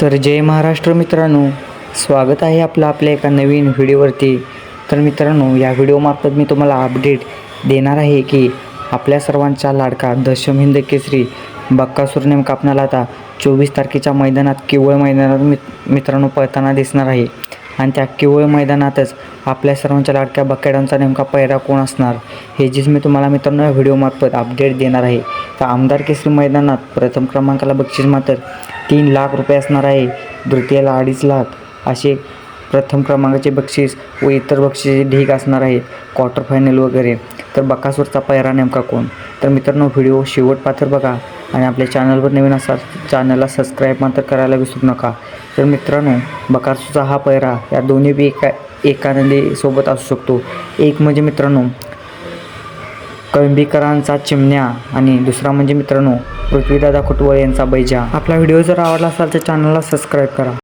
तर जय महाराष्ट्र मित्रांनो स्वागत आहे आपलं आपल्या एका नवीन व्हिडिओवरती. तर मित्रांनो या व्हिडिओमार्फत मी तुम्हाला अपडेट देणार आहे की आपल्या सर्वांचा लाडका दशम हिंद केसरी बक्कासूर नेमका आपणाला आता चोवीस तारखेच्या मैदानात केवळ मैदानात मित मित्रांनो पळताना दिसणार आहे. आणि त्या केवळ मैदानातच आपल्या सर्वांच्या लाडक्या बकेडांचा नेमका पैरा कोण असणार हे जीच मी तुम्हाला मित्रांनो या व्हिडिओमार्फत अपडेट देणार आहे. तर आमदार केसरी मैदानात प्रथम क्रमांकाला बक्षीस मात्र तीन लाख रुपये असणार आहे. द्वितीयाला अडीच लाख असे प्रथम क्रमांकाचे बक्षीस व इतर बक्षिसे ढीक असणार आहेत क्वार्टर फायनल वगैरे. तर बकासूरचा पैरा नेमका कोण? तर मित्रांनो व्हिडिओ शेवट पात्र बघा आणि आपल्या चॅनलवर नवीन असाल चॅनलला सबस्क्राईब मात्र करायला विसरू नका. तर मित्रांनो बकासूरचा हा पैरा या दोन्ही एका एका नंदीसोबत असू शकतो. एक म्हणजे मित्रांनो कळंबीकरांचा चिमण्या आणि दुसरा म्हणजे मित्रांनो पृथ्वीदादा खुटवळ यांचा बैजा. आपला व्हिडिओ जर आवडला असाल तर चॅनलला सबस्क्राईब करा.